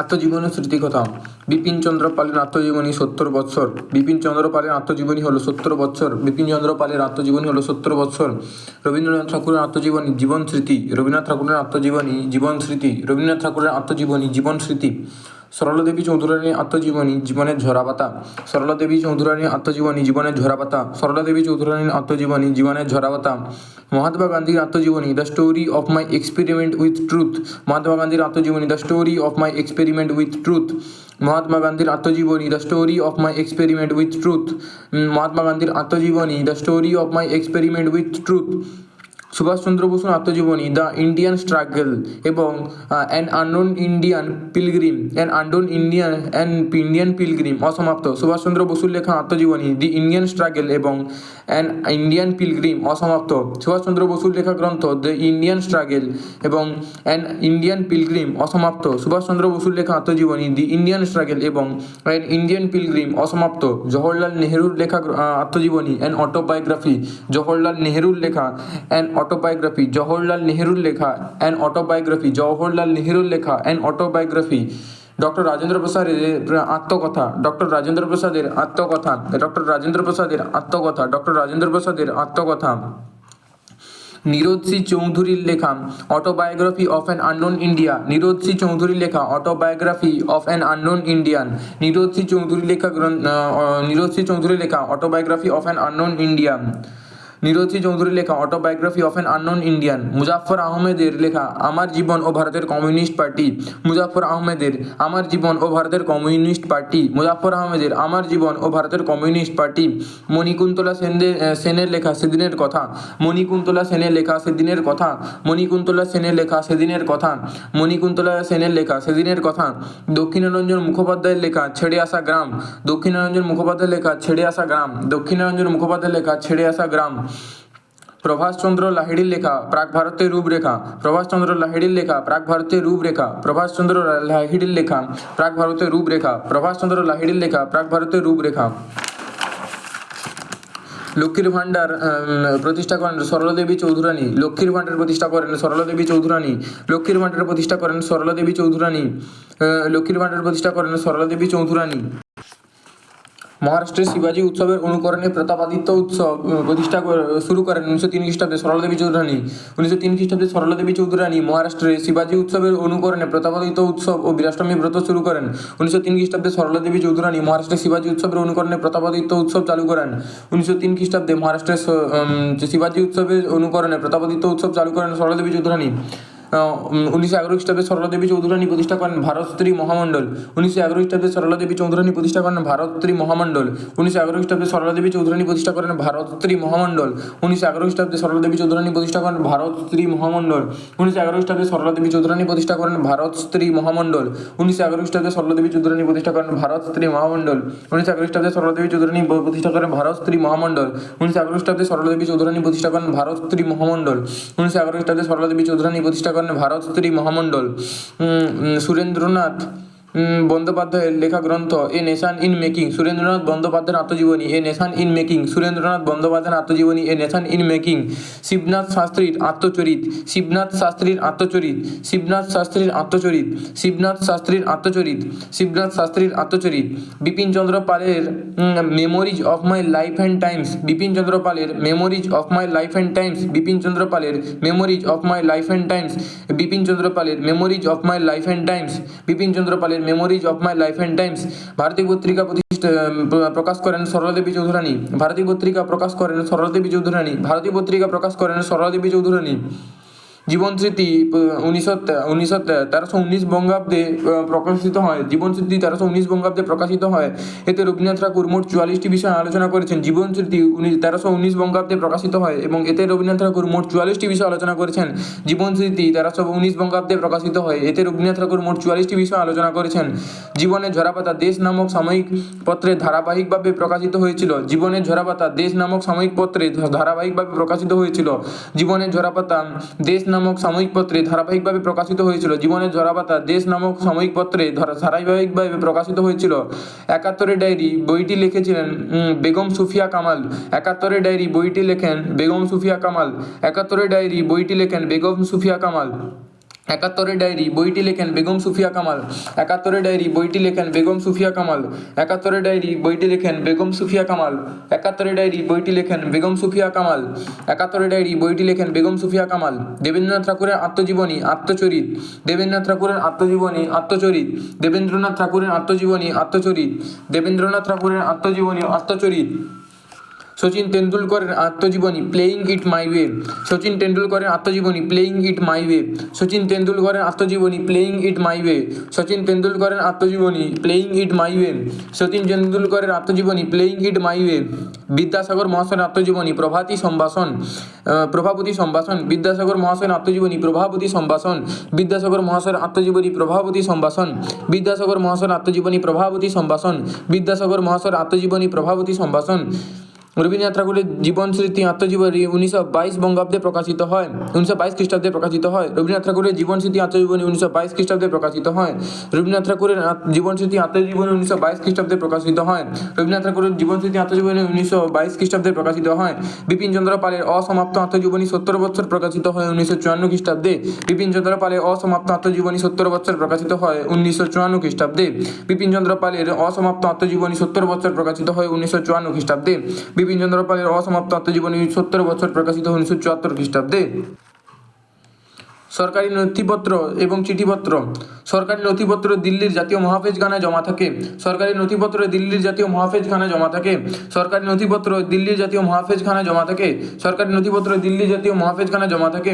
আত্মজীবনী স্মৃতিকথা বিপিন চন্দ্র পালের আত্মজীবনী সত্তর বৎসর। বিপিন চন্দ্র পালের আত্মজীবনী হলো সত্তর বছর বিপিন চন্দ্র পালের আত্মজীবনী হলো সত্তর বৎসর। রবীন্দ্রনাথ ঠাকুরের আত্মজীবনী জীবন স্মৃতি। রবীন্দ্রনাথ ঠাকুরের আত্মজীবনী জীবন স্মৃতি। রবীন্দ্রনাথ ঠাকুরের আত্মজীবনী জীবন স্মৃতি। সরলা দেবী চৌধুরানীর আত্মজীবনী, জীবনের ঝরাপাতা। সরলা দেবী চৌধুরানীর আত্মজীবনী, জীবনের ঝরাপাতা। সরলা দেবী চৌধুরানীর আত্মজীবনী, জীবনের ঝরাপাতা। মহাত্মা গান্ধীর আত্মজীবনী, the story of my experiment with truth. Mahatma গান্ধীর আত্মজীবনী, the story of my experiment with truth. Mahatma গান্ধীর আত্মজীবনী, the story of my experiment with truth. Mahatma গান্ধীর আত্মজীবনী, the story of my experiment with truth. Subhash Chandra বসুর আত্মজীবনী the Indian struggle এবং an unknown Indian pilgrim an unknown Indian an Indian pilgrim অসমাপ্ত। সুভাষচন্দ্র বসুর লেখা আত্মজীবনী দি ইন্ডিয়ান স্ট্রাগল এবং অ্যান ইন্ডিয়ান পিলগ্রিম অসমাপ্ত। সুভাষচন্দ্র বসুর লেখা গ্রন্থ দ্য ইন্ডিয়ান স্ট্রাগল এবং অ্যান ইন্ডিয়ান পিলগ্রিম অসমাপ্ত। সুভাষচন্দ্র বসুর লেখা আত্মজীবনী দি ইন্ডিয়ান স্ট্রাগল এবং অ্যান ইন্ডিয়ান পিলগ্রিম অসমাপ্ত। জওহরলাল নেহরুর লেখা আত্মজীবনী অ্যান অটোবায়োগ্রাফি জওহরলাল নেহরুর লেখা অ্যান অটোবায়োগ্রাফি জওহরলাল নেহরুর লেখা অ্যান অটোবায়োগ্রাফি জওহরলাল নেহরুর লেখা অ্যান অটোবায়োগ্রাফি ডক্টর রাজেন্দ্র প্রসাদের আত্মকথা ডক্টর রাজেন্দ্র প্রসাদের আত্মকথা ডক্টর রাজেন্দ্র প্রসাদের আত্মকথা ডক্টর রাজেন্দ্র প্রসাদের আত্মকথা নীরজ সি চৌধুরীর লেখা autobiography of an unknown India Niraj C চৌধুরীর লেখা autobiography of an unknown Indian Niraj C Chaudhuri লেখা নীরজ সি চৌধুরীর লেখা autobiography of an unknown Indian Niraj Chaudhuri লেখা autobiography of an unknown Indian Muzaffar আহমেদের লেখা আমার জীবন ও ভারতের কমিউনিস্ট পার্টি মুজাফর আহমেদের আমার জীবন ও ভারতের কমিউনিস্ট পার্টি মুজাফর আহমেদের আমার জীবন ও ভারতের কমিউনিস্ট পার্টি, মণিকুন্তলা সেনদের সেনের লেখা সেদিনের কথা, মণিকুন্তলা সেনের লেখা সেদিনের কথা, মণিকুন্তলা সেনের লেখা সেদিনের কথা, মণিকুন্তলা সেনের লেখা সেদিনের কথা, দক্ষিণারঞ্জন মুখোপাধ্যায়ের লেখা ছেড়ে আসা গ্রাম, দক্ষিণারঞ্জন মুখোপাধ্যায়ের লেখা ছেড়ে আসা গ্রাম, দক্ষিণারঞ্জন মুখোপাধ্যায়ের লেখা ছেড়ে আসা গ্রাম প্রভাষচন্দ্র লাহিড়ির লেখা প্রাক ভারতের রূপরেখা প্রভাষচন্দ্র লাহিড়ির লেখা প্রাক ভারতের রূপরেখা প্রভাষচন্দ্র লাহিড়ির লেখা প্রাক ভারতের রূপরেখা প্রভাষচন্দ্র লাহিড়ির লেখা প্রাক ভারতের রূপরেখা লক্ষ্মীর ভাণ্ডার প্রতিষ্ঠা করেন সরলাদেবী চৌধুরানী লক্ষ্মীর ভাণ্ডার প্রতিষ্ঠা করেন সরলাদেবী চৌধুরানী লক্ষ্মীর ভাণ্ডার প্রতিষ্ঠা করেন সরলাদেবী চৌধুরানী লক্ষ্মীর ভাণ্ডার প্রতিষ্ঠা করেন সরলাদেবী চৌধুরানী মহারাষ্ট্রের শিবাজী উৎসবের অনুকরণে প্রতাপাদিত্য উৎসব প্রতিষ্ঠা শুরু করেন উনিশশো তিন খ্রিস্টাব্দে সরলাদেবী চৌধুরানী। উনিশশো তিন খ্রিস্টাব্দে সরলাদেবী চৌধুরানী মহারাষ্ট্রে শিবাজী উৎসবের অনুকরণে প্রতাপাদিত্য উৎসব ও বীরাষ্টমী ব্রত শুরু করেন। উনিশশো তিন খ্রিস্টাব্দে সরলাদেবী চৌধুরানী মহারাষ্ট্রে শিবাজী উৎসবের অনুকরণে প্রতাপাদিত্য উৎসব চালু করেন। উনিশশো তিন খ্রিস্টাব্দে মহারাষ্ট্রের শিবাজী উৎসবের অনুকরণে প্রতাপাদিত্য উৎসব চালু করেন সরলাদেবী চৌধুরানী। উনিশশো এগারো খ্রিস্টাব্দে সরলা দেবী চৌধুরানী প্রতিষ্ঠা করেন ভারত স্ত্রী মহামণ্ডল। উনিশশো এগারো খ্রিস্টাব্দে সরলা দেবী চৌধুরানী প্রতিষ্ঠা করেন ভারত স্ত্রী মহামণ্ডল। উনিশশো এগারো খ্রিস্টাব্দে সরলা দেবী চৌধুরানী প্রতিষ্ঠা করেন ভারত স্ত্রী মহামণ্ডল। উনিশশো এগারো খ্রিস্টাব্দে সরলা দেবী চৌধুরানী প্রতিষ্ঠা করেন ভারত স্ত্রী মহামণ্ডল। উনিশশো এগারো খ্রিস্টাব্দে সরলা দেবী চৌধুরানী প্রতিষ্ঠা করেন ভারত স্ত্রী মহামণ্ডল। উনিশশো এগারো খ্রিস্টাব্দে সরলা দেবী চৌধুরানী প্রতিষ্ঠা করেন ভারত স্ত্রী মহামণ্ডল। উনিশশো এগারো খ্রিস্টাব্দে সরলা দেবী চৌধুরানী প্রতিষ্ঠা করেন ভারত স্ত্রী মহামণ্ডল। উনিশশো এগারো খ্রিস্টাব্দে সরলা দেবী চৌধুরানী প্রতিষ্ঠা করেন ভারত স্ত্রী মহামণ্ডল। উনিশশো এগারো খ্রিস্টাব্দে সরলা দেবী চৌধুরানী প্রতিষ্ঠা করেন ভারত মহামণ্ডল সুরেন্দ্রনাথ বন্দ্যোপাধ্যায়ের লেখা গ্রন্থ a nation in making. Surendranath বন্দ্যোপাধ্যায়ের আত্মজীবনী a nation in making. Surendranath বন্দ্যোপাধ্যায়ের আত্মজীবনী a nation in making. Shibnath শাস্ত্রীর আত্মচরিত। শিবনাথ শাস্ত্রীর আত্মচরিত। শিবনাথ শাস্ত্রীর আত্মচরিত। শিবনাথ শাস্ত্রীর আত্মচরিত। শিবনাথ শাস্ত্রীর আত্মচরিত। বিপিন চন্দ্র পালের memories of my life and times Bipin Chandra পালের memories of my life and times Bipin Chandra পালের memories of my life and times Bipin Chandra পালের memories of my life and times Bipin Chandra পালের memories of my life and times Bharati পত্রিকা প্রতিষ্ঠা প্রকাশ করেন সরলাদেবী চৌধুরানী ভারতী পত্রিকা প্রকাশ করেন সরলাদেবী চৌধুরানী ভারতী পত্রিকা প্রকাশ করেন সরলাদেবী চৌধুরানী জীবন স্মৃতি উনিশশো উনিশশো তেরোশো উনিশ বঙ্গাব্দে প্রকাশিত হয়। জীবন স্মৃতি তেরোশো উনিশ বঙ্গাব্দে প্রকাশিত হয়। এতে রবীন্দ্রনাথ ঠাকুর মোট চুয়াল্লিশটি বিষয় আলোচনা করেছেন। জীবন স্মৃতি উনি তেরোশো উনিশ বঙ্গাব্দে প্রকাশিত হয় এবং এতে রবীন্দ্রনাথ ঠাকুর মোট চুয়াল্লিশটি বিষয় আলোচনা করেছেন। জীবন স্মৃতি তেরোশো উনিশ বঙ্গাব্দে প্রকাশিত হয়। এতে রবীন্দ্রনাথ ঠাকুর মোট চুয়াল্লিশটি বিষয় আলোচনা করেছেন। জীবনের ঝরাপাতা দেশ নামক সাময়িক পত্রে ধারাবাহিকভাবে প্রকাশিত হয়েছিল। জীবনের ঝরাপাতা দেশ নামক সাময়িক পত্রে ধারাবাহিকভাবে প্রকাশিত হয়েছিল। জীবনের ঝরাপাতা দেশ নামক সাময়িক পত্রে ধারাবাহিকভাবে প্রকাশিত হয়েছিল। জীবনের ঝরাপাতা দেশ নামক সাময়িক পত্রে ধরা- ধারাবাহিকভাবে প্রকাশিত হয়েছিল। একাত্তরের ডায়েরি বইটি লিখেছিলেন বেগম সুফিয়া কামাল। একাত্তরের ডায়েরি বইটি লেখেন বেগম সুফিয়া কামাল। একাত্তরের ডায়েরি বইটি লেখেন বেগম সুফিয়া কামাল। একাত্তরের ডায়েরি, বইটি লেখেন বেগম সুফিয়া কামাল। একাত্তরের ডায়েরি, বইটি লেখেন বেগম সুফিয়া কামাল। একাত্তরের ডায়েরি, বইটি লেখেন বেগম সুফিয়া কামাল। একাত্তরের ডায়েরি, বইটি লেখেন বেগম সুফিয়া কামাল। একাত্তরের ডায়েরি, বইটি লেখেন বেগম সুফিয়া কামাল। দেবেন্দ্রনাথ ঠাকুরের আত্মজীবনী, আত্মচরিত। দেবেন্দ্রনাথ ঠাকুরের আত্মজীবনী, আত্মচরিত। দেবেন্দ্রনাথ ঠাকুরের আত্মজীবনী, আত্মচরিত। দেবেন্দ্রনাথ ঠাকুরের আত্মজীবনী, আত্মচরিত। সচিন তেন্ডুলকরের আত্মজীবনী playing it my way Sachin তেন্ডুলকরের আত্মজীবনী playing it my way Sachin তেন্ডুলকরের আত্মজীবনী playing it my way Sachin তেন্ডুলকরের আত্মজীবনী playing it my way Sachin তেন্ডুলকরের আত্মজীবনী playing it my way Vidyasagar মহাশয়ের আত্মজীবনী প্রভাতী সম্ভাষণ প্রভাবতী সম্ভাষণ। বিদ্যাসাগর মহাশয়ের আত্মজীবনী প্রভাবতী সম্ভাষণ। বিদ্যাসাগর মহাশয়ের আত্মজীবনী প্রভাবতী সম্ভাষণ। বিদ্যাসাগর মহাশয়ের আত্মজীবনী প্রভাবতী সম্ভাষণ। বিদ্যাসাগর মহাশয়ের আত্মজীবনী প্রভাবতী সম্ভাষণ। রবীন্দ্রনাথ ঠাকুরের জীবন স্মৃতি, আত্মজীবনী উনিশশো বাইশ বঙ্গাব্দে প্রকাশিত হয়। উনিশশো বাইশ খ্রিস্টাব্দে প্রকাশিত হয়। রবীন্দ্রনাথ ঠাকুরের জীবন স্মৃতি, আত্মজীবনী উনিশশো বাইশ খ্রিস্টাব্দে প্রকাশিত হয়। রবীন্দ্রনাথ ঠাকুরের জীবন স্মৃতি, আত্মজীবনী উনিশশো বাইশ খ্রিস্টাব্দে প্রকাশিত হয়। রবীন্দ্রনাথ ঠাকুরের জীবন স্মৃতি, আত্মজীবনী উনিশশো বাইশ খ্রিস্টাব্দে প্রকাশিত হয়। বিপিন চন্দ্র পালের অসমাপ্ত আত্মজীবনী সত্তর বছর প্রকাশিত হয় উনিশশো চুয়ান্ন খ্রিস্টাব্দে। বিপিন চন্দ্র পালের অসমাপ্ত আত্মজীবনী সত্তর বছর প্রকাশিত হয় উনিশশো চুয়ান্ন খ্রিস্টাব্দে। বিপিন চন্দ্র পালের অসমাপ্ত আত্মজীবনী সত্তর বছর প্রকাশিত হয় উনিশশো চুয়ান্ন খ্রিস্টাব্দে। বিপিন চন্দ্র পালের অসমাপ্ত আত্মজীবনী সত্তর বছর প্রকাশিত উনিশশো চুয়াত্তর খ্রিস্টাব্দে। সরকারি নথিপত্র এবং চিঠিপত্র। সরকারি নথিপত্র দিল্লির জাতীয় মহাফেজখানায় জমা থাকে। সরকারি নথিপত্র দিল্লির জাতীয় মহাফেজখানায় জমা থাকে। সরকারি নথিপত্র দিল্লির জাতীয় মহাফেজখানায় জমা থাকে। সরকারি নথিপত্র দিল্লির জাতীয় মহাফেজখানায় জমা থাকে।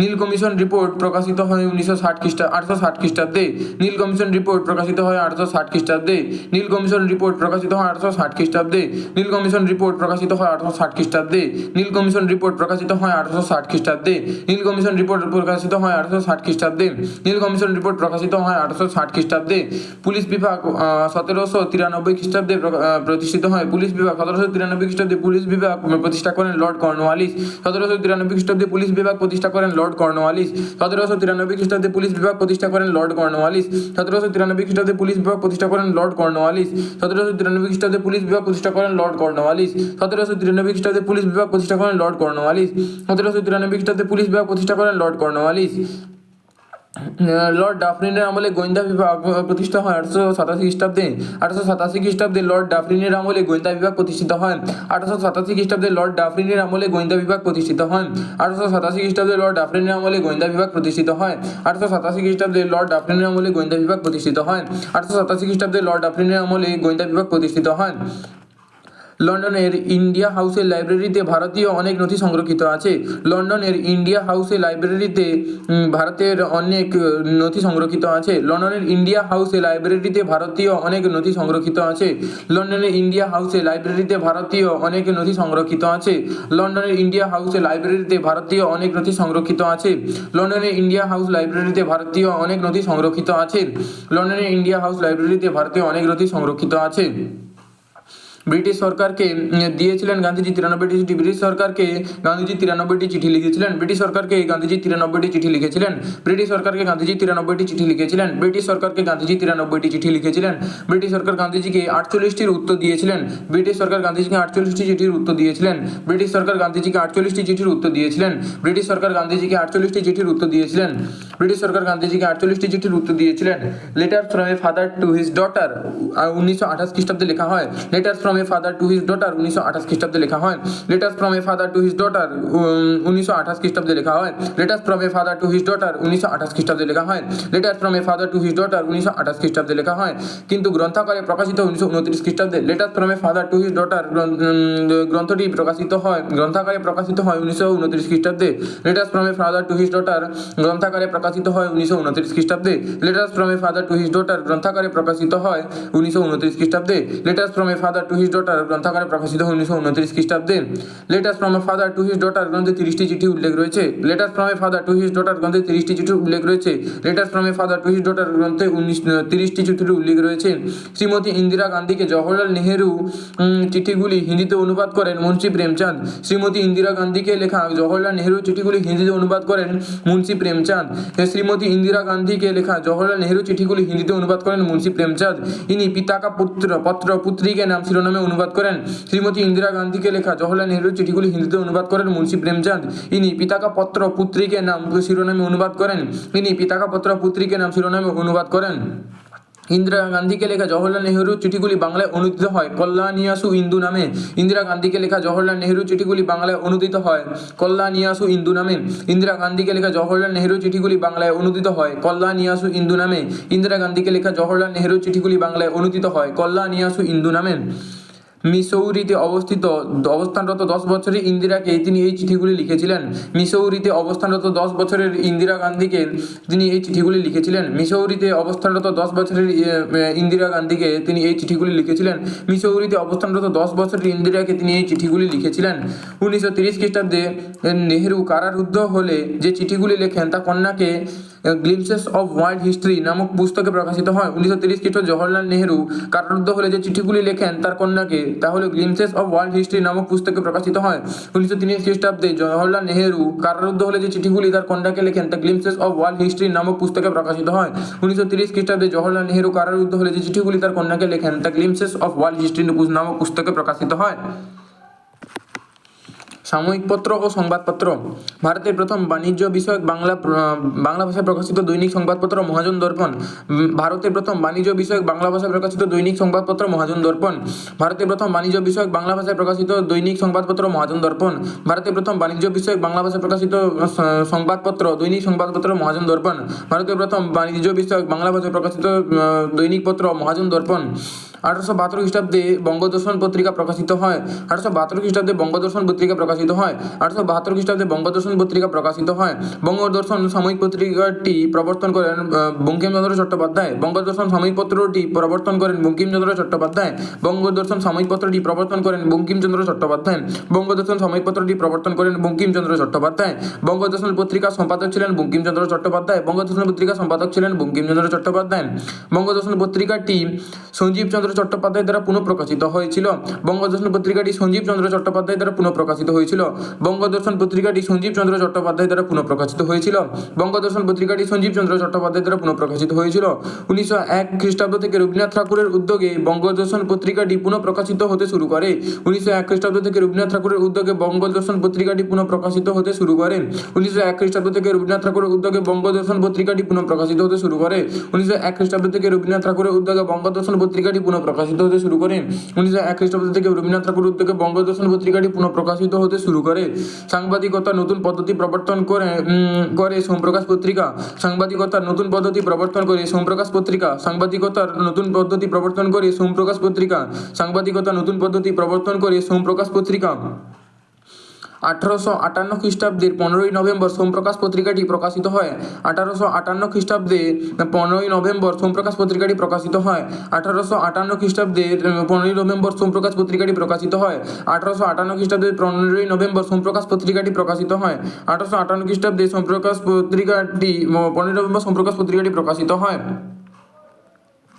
নীল কমিশন রিপোর্ট প্রকাশিত হয় উনিশশো ষাট খ্রিস্টা, আটশো ষাট খ্রিস্টাব্দে। নীল কমিশন রিপোর্ট প্রকাশিত হয় আটশো ষাট খ্রিস্টাব্দে। নীল কমিশন রিপোর্ট প্রকাশিত হয় আটশো ষাট খ্রিস্টাব্দে। নীল কমিশন রিপোর্ট প্রকাশিত হয় আটশো ষাট খ্রিস্টাব্দে। নীল কমিশন রিপোর্ট প্রকাশিত হয় আটশো ষাট খ্রিস্টাব্দে। নীল কমিশন রিপোর্ট প্রকাশিত হয় আটশো ষাট খ্রিস্টাব্দে। নীল কমিশন রিপোর্ট প্রকাশিত হয় আটশো ষাট খ্রিস্টাব্দে। পুলিশ বিভাগ সতেরোশো তিরানব্বই খ্রিস্টাব্দে প্রতিষ্ঠিত হয়। পুলিশ বিভাগ, সতেরোশো তিরানব্বই খ্রিস্টাব্দে পুলিশ বিভাগ প্রতিষ্ঠা করেন লর্ড কর্নওয়ালিস। সতেরোশো তিরানব্বই খ্রিস্টাব্দে পুলিশ বিভাগ প্রতিষ্ঠা করেন লর্ড কর্নওয়ালিস। সতেরোশো তিরানব্বই খ্রিস্টাব্দে পুলিশ বিভাগ প্রতিষ্ঠা করেন লর্ড কর্নওয়ালিস। সতেরোশো তিরানব্বই খ্রিস্টাব্দে পুলিশ বিভাগ প্রতিষ্ঠা করেন লর্ড কর্নওয়ালিস। সতেরোশো তিরানব্বই খ্রিস্টাব্দে পুলিশ বিভাগ প্রতিষ্ঠা করেন লর্ড কর্নওয়ালিস। সতেরোশো তিরানব্বই খ্রিস্টাব্দে পুলিশ বিভাগ প্রতিষ্ঠা করেন লর্ড কর্নওয়ালিস। সতেরোশো তিরানব্বই খ্রিস্টাব্দে পুলিশ বিভাগ প্রতিষ্ঠা করেন লর্ড কর্নওয়ালিস। লর্ড ডাফরিনের আমলে গোয়েন্দা বিভাগ প্রতিষ্ঠা হয় আঠারোশো সাতাশি খ্রিস্টাব্দে। আঠারোশো সাতাশি খ্রিস্টাব্দে লর্ড ডাফরিনের আমলে গোয়েন্দা বিভাগ প্রতিষ্ঠিত হয়। আঠারোশো সাতাশি খ্রিস্টাব্দে লর্ড ডাফরিনের আমলে গোয়েন্দা বিভাগ প্রতিষ্ঠিত হয়। আঠারোশো সাতাশি খ্রিস্টাব্দে লর্ড ডাফরিনের আমলে গোয়েন্দা বিভাগ প্রতিষ্ঠিত হয়। আঠারোশো সাতাশি খ্রিস্টাব্দে লর্ড ডাফরিনের আমলে গোয়েন্দা বিভাগ প্রতিষ্ঠিত হয়। আঠারোশো সাতাশি খ্রিস্টাব্দে লর্ড ডাফরিনের আমলে গোয়েন্দা বিভাগ প্রতিষ্ঠিত হয়। লন্ডনের ইন্ডিয়া হাউসের লাইব্রেরিতে ভারতীয় অনেক নথি সংরক্ষিত আছে। লন্ডনের ইন্ডিয়া হাউসের লাইব্রেরিতে ভারতের অনেক নথি সংরক্ষিত আছে। লন্ডনের ইন্ডিয়া হাউসে লাইব্রেরিতে ভারতীয় অনেক নথি সংরক্ষিত আছে। লন্ডনের ইন্ডিয়া হাউসে লাইব্রেরিতে ভারতীয় অনেক নথি সংরক্ষিত আছে। লন্ডনের ইন্ডিয়া হাউসে লাইব্রেরিতে ভারতীয় অনেক নথি সংরক্ষিত আছে। লন্ডনের ইন্ডিয়া হাউস লাইব্রেরিতে ভারতীয় অনেক নথি সংরক্ষিত আছে। লন্ডনের ইন্ডিয়া হাউস লাইব্রেরিতে ভারতীয় অনেক নথি সংরক্ষিত আছে। ব্রিটিশ সরকারকে দিয়েছিলেন গান্ধীজি তিরানব্বইটি চিঠি। ব্রিটিশ সরকারকে গান্ধীজি তিরানব্বইটি চিঠি লিখেছিলেন। ব্রিটিশ সরকারকে গান্ধীজি তিরানব্বইটি চিঠি লিখেছিলেন। ব্রিটিশ সরকারকে গান্ধীজি তিরানব্বইটি চিঠি লিখেছিলেন। ব্রিটিশ সরকারকে গান্ধীজি তিরানব্বইটি চিঠি লিখেছিলেন। ব্রিটিশ সরকার গান্ধীজিকে আটচল্লিশটির উত্তর দিয়েছিলেন। ব্রিটিশ সরকার গান্ধীজিকে আটচল্লিশটি চিঠির উত্তর দিয়েছিলেন। ব্রিটিশ সরকার গান্ধীজিকে আটচল্লিশটি চিঠির উত্তর দিয়েছিলেন। ব্রিটিশ সরকার গান্ধীজিকে আটচল্লিশটি চিঠির উত্তর দিয়েছিলেন। ব্রিটিশ সরকার গান্ধীজিকে আটচল্লিশটি চিঠির উত্তর দিয়েছিলেন। Letter from a father to his daughter উনিশশো আঠাশ খ্রিস্টাব্দে লেখা হয়। Letter from a father to his daughter উনিশশো আঠাশ খ্রিস্টাব্দে লেখা হয়। Letter from a father to his daughter উনিশশো আঠাশ খ্রিস্টাব্দে লেখা হয়। Letter from a father to his daughter উনিশশো আঠাশ খ্রিস্টাব্দে লেখা হয়। Letter from a father to his daughter উনিশশো আঠাশ খ্রিস্টাব্দে লেখা হয়। কিন্তু গ্রন্থাকারে প্রকাশিত উনিশশো উনত্রিশ খ্রিস্টাব্দে letter from a father to his daughter গ্রন্থটি প্রকাশিত হয়। গ্রন্থাকারে প্রকাশিত হয় উনিশশো উনত্রিশ খ্রিস্টাব্দে। Letter from a father to his daughter গ্রন্থাকারে প্রকাশিত হয় উনিশশো উনত্রিশ খ্রিস্টাব্দে। Letter from a father to his daughter গ্রন্থাকারে প্রকাশিত হয় উনিশশো উনত্রিশ খ্রিস্টাব্দে। Letter from a father to his daughter গ্রন্থাকারে প্রকাশিত হয় উনিশশো উনত্রিশ খ্রিস্টাব্দে। Letter from a father to his daughter গ্রন্থে তিরিশটি চিঠি উল্লেখ রয়েছে। Letter from a father to his daughter গ্রন্থে তিরিশটি চিঠি উল্লেখ রয়েছে। Letter from a father to his daughter গ্রন্থে উনিশ তিরিশটি চিঠির উল্লেখ রয়েছে। শ্রীমতী ইন্দিরা গান্ধীকে জওহরলাল নেহেরু চিঠিগুলি হিন্দিতে অনুবাদ করেন মুন্সী প্রেমচাঁদ। শ্রীমতী ইন্দিরা গান্ধীকে লেখা জওহরলাল নেহেরু চিঠিগুলি হিন্দিতে অনুবাদ করেন মুন্সী প্রেমচাঁদ। শ্রীমতী ইন্দিরা গান্ধীকে লেখা জওহরলাল নেহরু চিঠিগুলি হিন্দিতে অনুবাদ করেন মুন্সি প্রেমচাঁদ। ইনি পিতাকা পুত্র, পত্র, পুত্রীকে নাম শিরোনামে অনুবাদ করেন। শ্রীমতী ইন্দিরা গান্ধীকে লেখা জওহরলাল নেহেরু চিঠিগুলি হিন্দিতে অনুবাদ করেন মুন্সি প্রেমচাঁদ। ইনি পিতাকা পত্র, পুত্রীকে নাম শিরোনামে অনুবাদ করেন। ইনি পিতাকা পত্র, পুত্রীকে নাম শিরোনামে অনুবাদ করেন। ইন্দিরা গান্ধীকে লেখা জওহরলাল নেহরুর চিঠিগুলি বাংলায় অনুদিত হয়। কল্যাণিয়াসু ইন্দু নামে ইন্দিরা গান্ধীকে লেখা জওহরলাল নেহরুর চিঠিগুলি বাংলায় অনুদিত হয়। কল্যাণিয়াসু ইন্দু নামে ইন্দিরা গান্ধীকে লেখা জওহরলাল নেহরু চিঠিগুলি বাংলায় অনুদিত হয়। কল্যাণিয়াসু ইন্দু নামে ইন্দিরা গান্ধীকে লেখা জওহরলাল নেহরু চিঠিগুলি বাংলায় অনুদিত হয়। কল্যাণিয়াসু ইন্দু নামে মিসৌরিতে অবস্থিত অবস্থানরত দশ বছরের ইন্দিরাকে তিনি এই চিঠিগুলি লিখেছিলেন। মিসৌরিতে অবস্থানরত দশ বছরের ইন্দিরা গান্ধীকে তিনি এই চিঠিগুলি লিখেছিলেন। মিসৌরিতে অবস্থানরত দশ বছরের ইন্দিরা গান্ধীকে তিনি এই চিঠিগুলি লিখেছিলেন। মিসৌরিতে অবস্থানরত দশ বছরের ইন্দিরাকে তিনি এই চিঠিগুলি লিখেছিলেন। উনিশশো তিরিশ খ্রিস্টাব্দে নেহেরু কারারুদ্ধ হলে যে চিঠিগুলি লেখেন তা কন্যাকে গ্লিমসেস অফ ওয়ার্ল্ড হিস্ট্রি নামক পুস্তকে প্রকাশিত হয়। উনিশশো তিরিশ খ্রিস্ট জওহরলাল নেহেরু কারারুদ্ধ হলে যে চিঠিগুলি লেখেন তার কন্যাকে তা হলো গ্লিমসেস অফ ওয়ার্ল্ড হিস্ট্রি নামক পুস্তকে প্রকাশিত হয়। উনিশশো তিরিশ খ্রিস্টাব্দে জওহরলাল নেহেরু কারারুদ্ধ হলে যে চিঠিগুলি তার কন্যাকে লেখেন, তা গ্লিমসেস অফ ওয়ার্ল্ড হিস্ট্রি নামক পুস্তকে প্রকাশিত হয়। উনিশশো তিরিশ খ্রিস্টাব্দে জওহরলাল নেহরু কারারুদ্ধ হলে যে চিঠিগুলি তার কন্যাকে লেখেন, তা গ্লিমসেস অফ ওয়ার্ল্ড হিস্ট্রি নামক পুস্তকে প্রকাশিত হয়। সাময়িক পত্র ও সংবাদপত্র। ভারতের প্রথম বাণিজ্য বিষয়ক বাংলা বাংলা ভাষায় প্রকাশিত দৈনিক সংবাদপত্র মহাজন দর্পণ। ভারতের প্রথম বাণিজ্য বিষয়ক বাংলা ভাষায় প্রকাশিত দৈনিক সংবাদপত্র মহাজন দর্পণ। ভারতের প্রথম বাণিজ্য বিষয়ক বাংলা ভাষায় প্রকাশিত দৈনিক সংবাদপত্র মহাজন দর্পণ। ভারতের প্রথম বাণিজ্য বিষয়ক বাংলা ভাষায় প্রকাশিত সংবাদপত্র, দৈনিক সংবাদপত্র মহাজন দর্পণ। ভারতের প্রথম বাণিজ্য বিষয়ক বাংলা ভাষায় প্রকাশিত দৈনিক পত্র মহাজন দর্পণ। আঠারোশো বাহাত্তর খ্রিস্টাব্দে বঙ্গদর্শন পত্রিকা প্রকাশিত হয়। আঠারোশো বাহাত্তর খ্রিস্টাব্দে বঙ্গদর্শন পত্রিকা প্রকাশিত হয়। আঠারোশো বাহাত্তর খ্রিস্টাব্দে বঙ্গদর্শন পত্রিকা প্রকাশিত হয়। বঙ্গদর্শন সাময়িক পত্রিকাটি প্রবর্তন করেন বঙ্কিমচন্দ্র চট্টোপাধ্যায়। বঙ্গদর্শন সাময়িক পত্রটি প্রবর্তন করেন বঙ্কিমচন্দ্র চট্টোপাধ্যায়। বঙ্গদর্শন সাময়িক পত্রটি প্রবর্তন করেন বঙ্কিমচন্দ্র চট্টোপাধ্যায়। বঙ্গদর্শন সাময়িক পত্রটি প্রবর্তন করেন বঙ্কিমচন্দ্র চট্টোপাধ্যায়। বঙ্গদর্শন পত্রিকা সম্পাদক ছিলেন বঙ্কিমচন্দ্র চট্টোপাধ্যায়। বঙ্গদর্শন পত্রিকা সম্পাদক ছিলেন বঙ্কিমচন্দ্র চট্টোপাধ্যায়। বঙ্গদর্শন পত্রিকাটি সঞ্জীব চন্দ্র চট্টোপাধ্যায় দ্বারা পুনঃপ্রকাশিত হয়েছিল। বঙ্গদর্শন পত্রিকাটি সঞ্জীব চন্দ্র চট্টোপাধ্যায় দ্বারা পুনঃপ্রকাশিত হয়েছিল। বঙ্গদর্শন পত্রিকাটি সঞ্জীব চন্দ্র চট্টোপাধ্যায় দ্বারা পুনঃপ্রকাশিত হয়েছিল। বঙ্গদর্শন পত্রিকাটি সঞ্জীব চন্দ্র চট্টোপাধ্যায় দ্বারা পুনঃপ্রকাশিত হয়েছিল। উনিশশো এক খ্রিস্টাব্দ থেকে রবীন্দ্রনাথ ঠাকুরের উদ্যোগে বঙ্গদর্শন পত্রিকাটি পুনঃপ্রকাশিত হতে শুরু করে। উনিশশো এক খ্রিস্টাব্দ থেকে রবীন্দ্রনাথ ঠাকুরের উদ্যোগে বঙ্গদর্শন পত্রিকাটি পুনঃপ্রকাশিত হতে শুরু করে। উনিশশো এক খ্রিস্টাব্দ থেকে রবীন্দ্রনাথ ঠাকুরের উদ্যোগে বঙ্গদর্শন পত্রিকাটি পুনঃপ্রকাশিত হতে শুরু করে। উনিশশো এক খ্রিস্টাব্দ থেকে রবীন্দ্রনাথ ঠাকুরের উদ্যোগে বঙ্গদর্শন পত্রিকাটি পুনঃপ্রকাশিত হতে শুরু করে উনিশশো এক খ্রিস্টাব্দ থেকে রবীন্দ্রনাথ ঠাকুর উদ্যোগে বঙ্গদর্শন পত্রিকাটি পুনঃপ্রকাশিত হতে শুরু করে। সাংবাদিকতা নতুন পদ্ধতি প্রবর্তন করে করে সোমপ্রকাশ পত্রিকা। সাংবাদিকতার নতুন পদ্ধতি প্রবর্তন করে সোমপ্রকাশ পত্রিকা। সাংবাদিকতার নতুন পদ্ধতি প্রবর্তন করে সোমপ্রকাশ পত্রিকা। সাংবাদিকতা নতুন পদ্ধতি প্রবর্তন করে সোমপ্রকাশ পত্রিকা। আঠারোশো আটান্ন খ্রিস্টাব্দের পনেরোই নভেম্বর সোমপ্রকাশ পত্রিকাটি প্রকাশিত হয়। আঠারোশো আটান্ন খ্রিস্টাব্দে পনেরোই নভেম্বর সোমপ্রকাশ পত্রিকাটি প্রকাশিত হয়। আঠারোশো আটান্ন খ্রিস্টাব্দের পনেরোই নভেম্বর সোমপ্রকাশ পত্রিকাটি প্রকাশিত হয়। আঠারোশো আটান্ন খ্রিস্টাব্দের পনেরোই নভেম্বর সোমপ্রকাশ পত্রিকাটি প্রকাশিত হয়। আঠারোশো আটান্ন খ্রিস্টাব্দে সোমপ্রকাশ পত্রিকাটি, পনেরোই নভেম্বর সোমপ্রকাশ পত্রিকাটি প্রকাশিত হয়।